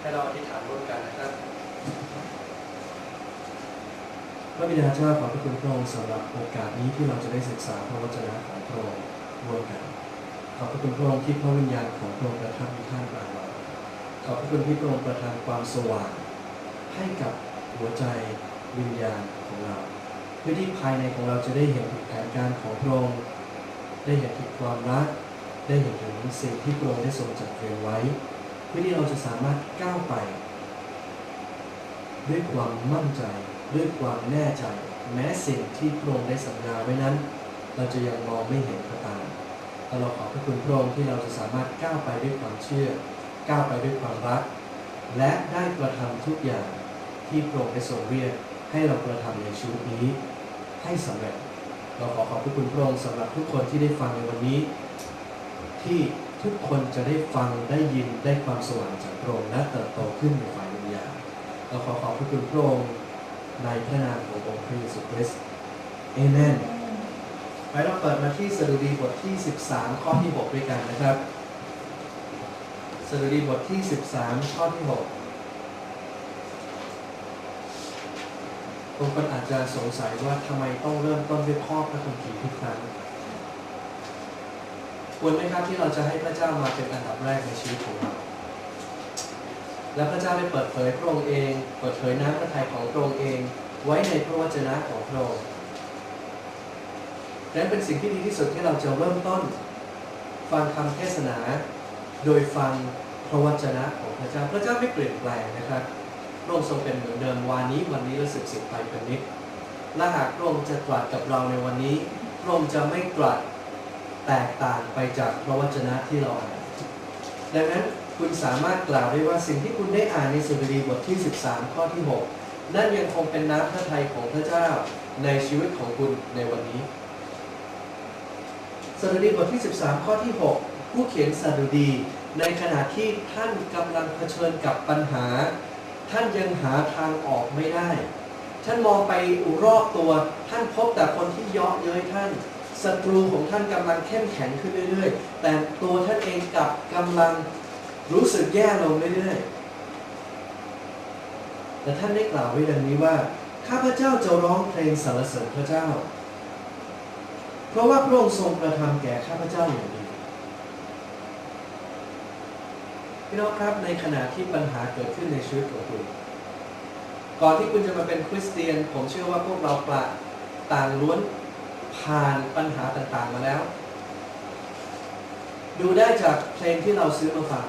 ให้เราอธิษฐานร่วมกันนะครับพระบิดาเจ้าขอบพระคุณพระองค์สำหรับโอกาสนี้ที่เราจะได้ศึกษาพระวจนะของพระองค์ร่วมกัน ขอบพระคุณพระองค์ที่พระวิญญาณของพระองค์ประทับอยู่ท่ามกลางเราขอบพระคุณที่พระองค์ประทานความสว่างให้กับหัวใจวิญญาณของเรา เพื่อที่ภายในของเราจะได้เห็นถึงแผนการของพระองค์ได้เห็นถึงความรัก ได้เห็นถึงสิ่งที่พระองค์ได้ทรงจัดเตรียมไว้ เพื่อที่เราจะสามารถก้าวไป ด้วยความมั่นใจ ด้วยความแน่ใจ แม้สิ่งที่พระองค์ได้สัญญาไว้นั้น เราจะยังมองไม่เห็นก็ตามแต่เราขอบพระคุณพระองค์ที่เราจะสามารถก้าวไปด้วยความเชื่อ ก้าวไปด้วยความรัก และได้กระทำทุกอย่างที่พระองค์ได้ทรงเรียกให้เรากระทำในชีวิตนี้ให้สำเร็จ เราขอขอบพระคุณพระองค์สำหรับทุกคนที่ได้ฟังในวันนี้ ที่ ทุกคนจะได้ฟังได้ยินได้ความสว่างจากพระองค์และเติบโตขึ้นในฝ่ายวิญญาณเราขอขอบพระคุณพระองค์ในพระนามขององค์พระเยซูคริสต์เอเมนไปเราเปิดมาที่สดุดีบทที่ 13 ข้อที่ 6 ด้วยกันนะครับสดุดีบทที่ 13 ข้อที่6บางคนอาจจะสงสัยว่าทำไมต้องเริ่มต้นด้วยข้อพระคัมภีร์ทุกครั้ง ควรไหมครับที่เราจะให้พระเจ้ามาเป็นอันดับแรกในชีวิตของเรา และพระเจ้าได้เปิดเผยพระองค์เอง เปิดเผยน้ำพระทัยของพระองค์เอง ไว้ในพระวจนะของพระองค์และเป็นสิ่งที่ดีที่สุดที่เราจะเริ่มต้น ฟังคำเทศนา โดยฟังพระวจนะของพระเจ้า พระเจ้าไม่เปลี่ยนแปลงนะครับพระองค์ทรงเป็นเหมือนเดิมวานนี้วันนี้และสืบสืบไปเป็นนิจและหากพระองค์จะตรัสกับเราในวันนี้พระองค์จะไม่ตรัส แตกต่างไปจากพระวจนะที่เราอ่านดังนั้นคุณสามารถกล่าวได้ว่าสิ่งที่คุณได้อ่านในสุดดีบทที่ 13 ข้อที่ 6 นั่นยังคงเป็นน้ำพระทัยของพระเจ้าในชีวิตของคุณในวันนี้สดุดีบทที่ 13 ข้อที่ 6 ผู้เขียนสดุดีในขณะที่ท่านกำลังเผชิญกับปัญหา ท่านยังหาทางออกไม่ได้ ท่านมองไปรอบตัว ท่านพบแต่คนที่เยาะเย้ยท่าน ศัตรูของท่านกำลังเข้มแข็งขึ้นเรื่อยๆ แต่ตัวท่านเองกลับกำลังรู้สึกแย่ลงเรื่อยๆ แต่ท่านได้กล่าวไว้ดังนี้ว่า ข้าพเจ้าจะร้องเพลงสรรเสริญพระเจ้า เพราะว่าพระองค์ทรงกระทำแก่ข้าพเจ้าอย่างดีพี่น้องครับในขณะที่ปัญหาเกิดขึ้นในชีวิตของคุณก่อนที่คุณจะมาเป็นคริสเตียน ผมเชื่อว่าพวกเราปละต่างล้วน ผ่านปัญหาต่างๆมาแล้ว ดูได้จากเพลงที่เราซื้อมาฟัง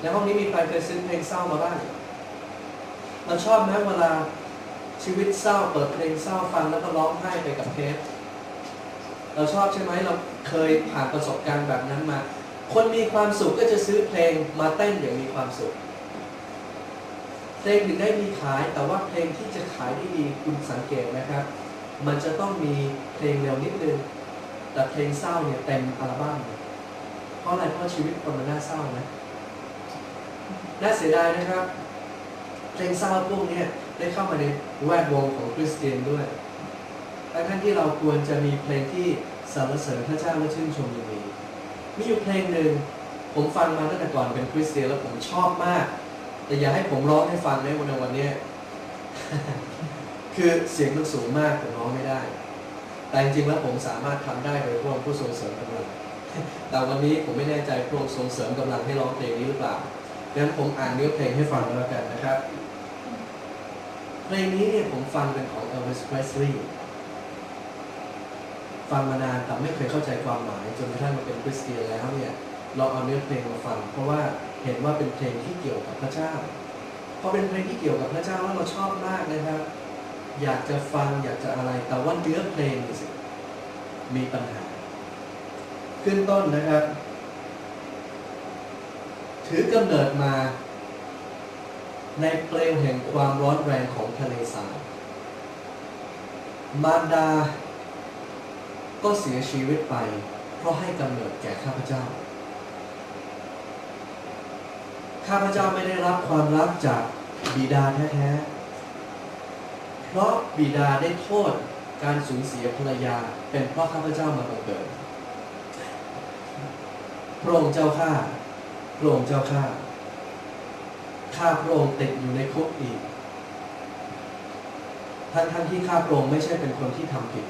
ในห้องนี้มีใครเคยซื้อเพลงเศร้ามาบ้างเราชอบไหมเวลาชีวิตเศร้าเปิดเพลงเศร้าฟังแล้วก็ร้องไห้ไปกับเทปเราชอบใช่ไหมเราเคยผ่านประสบการณ์แบบนั้นมา คนมีความสุขก็จะซื้อเพลงมาเต้นอย่างมีความสุขเพลงถึงได้มีขายแต่ว่าเพลงที่จะขายได้ดีคุณสังเกตนะครับ มันจะต้องมีเพลงเร็วนิดนึง แต่เพลงเศร้าเนี่ยเต็มอัลบั้มเลยเพราะอะไรเพราะชีวิตคนมันน่าเศร้านะน่าเสียดายนะครับ เพลงเศร้าพวกนี้ได้เข้ามาในแวดวงของคริสเตียนด้วยทั้งที่เราควรจะมีเพลงที่สรรเสริญพระเจ้าและชื่นชมอย่างนี้มีอยู่เพลงหนึ่งผมฟังมาตั้งแต่ก่อนเป็นคริสเตียนแล้วผมชอบมาก แต่อย่าให้ผมร้องให้ฟังในวันวันนี้ คือเสียงมันสูงมากผมร้องไม่ได้ แต่จริงๆแล้วผมสามารถทำได้โดยพระองค์ผู้ทรงเสริมกำลังแต่วันนี้ผมไม่แน่ใจพระองค์ทรงเสริมกำลังให้ร้องเพลงนี้หรือเปล่าดังนั้นผมอ่านเนื้อเพลงให้ฟังแล้วกันนะครับ เพลงนี้เนี่ยผมฟังเป็นของ Elvis Presley ฟังมานานแต่ไม่เคยเข้าใจความหมาย จนกระทั่งมาเป็นคริสเตียนแล้วเนี่ยเราเอาเนื้อเพลงมาฟัง เพราะว่าเห็นว่าเป็นเพลงที่เกี่ยวกับพระเจ้าพอเป็นเพลงที่เกี่ยวกับพระเจ้าแล้วเราชอบมากนะครับ อยากจะฟังอยากจะอะไร แต่ว่าเนื้อเพลงสิมีปัญหา ขึ้นต้นนะครับ ถือกำเนิดมา ในเปลวแห่งความร้อนแรงของทะเลทรายมารดา ก็เสียชีวิตไป เพราะให้กำเนิดแก่ข้าพเจ้า ข้าพเจ้าไม่ได้รับความรักจากบิดาแท้ๆ เพราะบิดาได้โทษการสูญเสียภรรยา เป็นเพราะข้าพเจ้ามาบังเกิดพระองค์เจ้าข้าพระองค์เจ้าข้าข้าพระองค์ติดอยู่ในคุกอีกทั้งทั้งที่ข้าพระองค์ไม่ใช่เป็นคนที่ทำผิด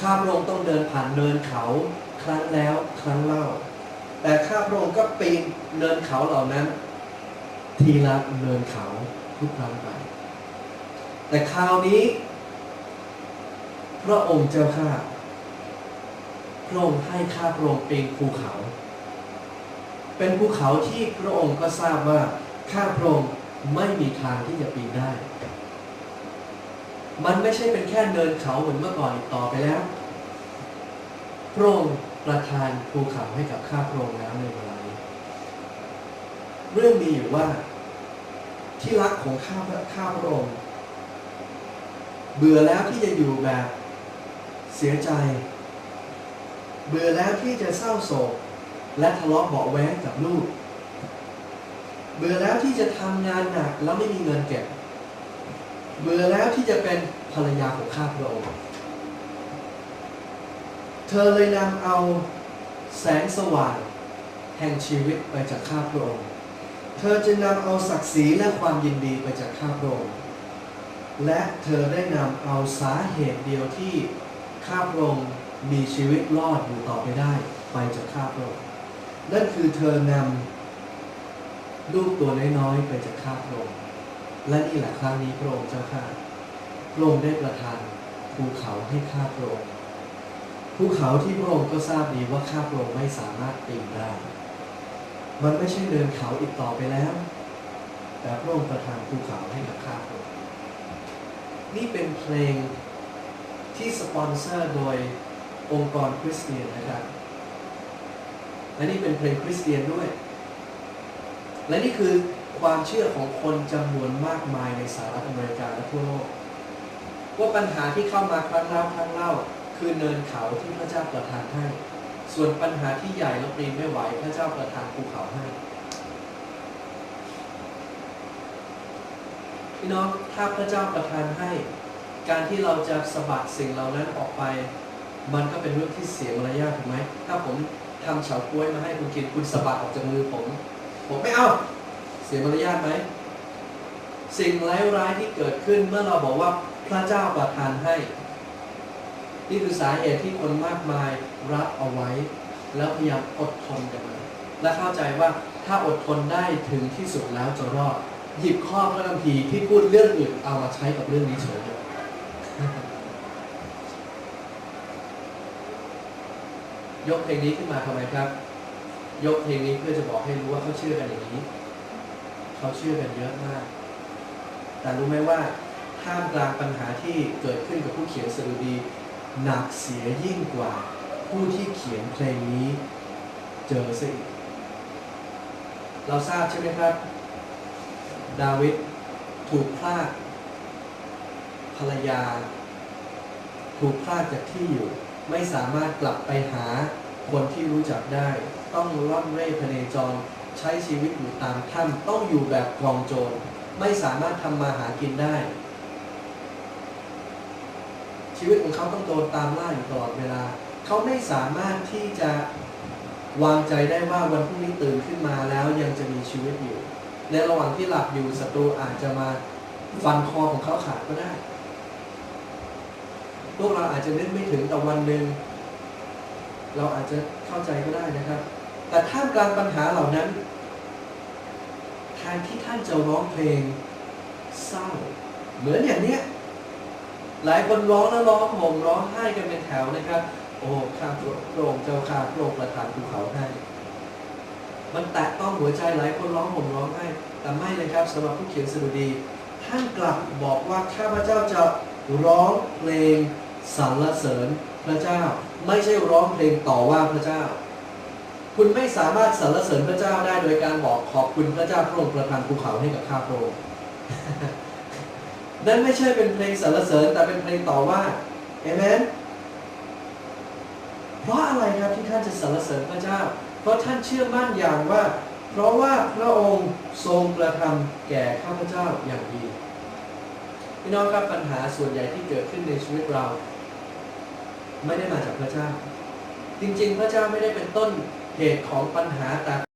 ข้าพระองค์ต้องเดินผ่านเนินเขาครั้งแล้วครั้งเล่า แต่ข้าพระองค์ก็ปีนเนินเขาเหล่านั้น ทีละเนินเขา ทุกครั้งไป แต่คราวนี้ พระองค์เจ้าข้าพระองค์ให้ข้าพระองค์เปีนภูเขา เป็นภูเขาที่พระองค์ก็ทราบว่าข้าพระองค์ไม่มีทางที่จะปีนได้ มันไม่ใช่เป็นแค่เนินเขาเหมือนเมื่อก่อนอีกต่อไปแล้ว พระองค์ประทานภูเขาให้กับข้าพระองค์แล้วในเวลานี้ เรื่องมีอยู่ว่า ที่รักของข้าพระข้าพระองค์เบื่อแล้วที่จะอยู่แบบเสียใจ เบื่อแล้วที่จะเศร้าโศก และทะเลาะเบาแว้งกับลูก เบื่อแล้วที่จะทำงานหนักแล้วไม่มีเงินเก็บ เบื่อแล้วที่จะเป็นภรรยาของข้าพระองค์เธอเลยนำเอาแสงสว่างแห่งชีวิตไปจากข้าพระองค์ เธอจะนำเอาศักดิ์ศรีและความยินดีไปจากข้าพระองค์และเธอได้นำเอาสาเหตุเดียวที่ข้าพระองค์มีชีวิตรอดอยู่ต่อไปได้ไปจากข้าพระองค์นั่นคือเธอนำลูกตัวน้อยๆไปจากข้าพระองค์และนี่แหละครั้งนี้พระองค์เจ้าข้าพระองค์ได้ประทานภูเขาให้ข้าพระองค์ภูเขาที่พระองค์ก็ทราบดีว่าข้าพระองค์ไม่สามารถปีนได้ มันไม่ใช่เดินเขาอีกต่อไปแล้ว แต่พระองค์ประทานภูเขาให้กับข้าพระองค์นี่เป็นเพลงที่สปอนเซอร์โดยองค์กรคริสเตียนนะครับ และนี่เป็นเพลงคริสเตียนด้วย และนี่คือความเชื่อของคนจำนวนมากมายในสหรัฐอเมริกาและทั่วโลก ว่าปัญหาที่เข้ามาครั้งเล่าครั้งเล่า คือเนินเขาที่พระเจ้าประทานให้ ส่วนปัญหาที่ใหญ่เราปีนไม่ไหว พระเจ้าประทานภูเขาให้พี่น้องถ้าพระเจ้าประทานให้ การที่เราจะสะบัดสิ่งเหล่านั้นออกไป มันก็เป็นเรื่องที่เสียมารยาทถูกไหมถ้าผมทำเฉาก้วยมาให้คุณกินคุณสะบัดออกจากมือผม ผมไม่เอาเสียมารยาทไหมสิ่งร้ายๆที่เกิดขึ้นเมื่อเราบอกว่าพระเจ้าประทานให้ นี่คือสาเหตุที่คนมากมายรับเอาไว้ แล้วพยายามอดทนกันมาและเข้าใจว่าถ้าอดทนได้ถึงที่สุดแล้วจะรอด หยิบข้อพระคัมภีร์ที่พูดเรื่องอื่นเอามาใช้กับเรื่องนี้เฉยเลยยกเพลงนี้ขึ้นมาทำไมครับ ยกเพลงนี้เพื่อจะบอกให้รู้ว่าเขาเชื่อกันอย่างนี้ เขาเชื่อกันเยอะมาก แต่รู้ไหมว่าท่ามกลางปัญหาที่เกิดขึ้นกับผู้เขียนสดุดี หนักเสียยิ่งกว่าผู้ที่เขียนเพลงนี้เจอซะอีกเราทราบใช่ไหมครับ ดาวิดถูกพลากภรรยา ถูกพลากจากที่อยู่ ไม่สามารถกลับไปหาคนที่รู้จักได้ ต้องร่อนเร่พเนจรใช้ชีวิตอยู่ตามถ้ำต้องอยู่แบบกองโจรไม่สามารถทำมาหากินได้ ชีวิตของเขาต้องโดนตามล่าอยู่ตลอดเวลา เขาไม่สามารถที่จะวางใจได้ว่าวันพรุ่งนี้ตื่นขึ้นมาแล้วยังจะมีชีวิตอยู่ ในระหว่างที่หลับอยู่ศัตรูอาจจะมาฟันคอของเขาขาดก็ได้ พวกเราอาจจะนึกไม่ถึงแต่วันหนึ่งเราอาจจะเข้าใจก็ได้นะครับ แต่ท่ามกลางปัญหาเหล่านั้นแทนที่ท่านจะร้องเพลงเศร้า เหมือนอย่างเนี้ย หลายคนร้องแล้วร้องห่มร้องไห้กันเป็นแถวนะครับ โอ้ข้าพระองค์เจ้าข้าพระองค์ประทานภูเขาให้มันแตะต้องหัวใจหลายคนร้องห่มร้องไห้แต่ไม่เลยครับสำหรับผู้เขียนสดุดี ท่านกลับบอกว่าข้าพเจ้าจะร้องเพลงสรรเสริญพระเจ้า ไม่ใช่ร้องเพลงต่อว่าพระเจ้า คุณไม่สามารถสรรเสริญพระเจ้าได้โดยการบอกขอบคุณพระเจ้าพระองค์ประทานภูเขาให้กับข้าพระองค์ นั่นไม่ใช่เป็นเพลงสรรเสริญแต่เป็นเพลงต่อว่าเอเมนเพราะอะไรครับที่ท่านจะสรรเสริญพระเจ้า เพราะท่านเชื่อมั่นอย่างว่า เพราะว่าพระองค์ทรงกระทำแก่ข้าพเจ้าอย่างดีพี่น้องครับปัญหาส่วนใหญ่ที่เกิดขึ้นในชีวิตเรา ไม่ได้มาจากพระเจ้า จริงๆ พระเจ้าไม่ได้เป็นต้นเหตุของปัญหาแต่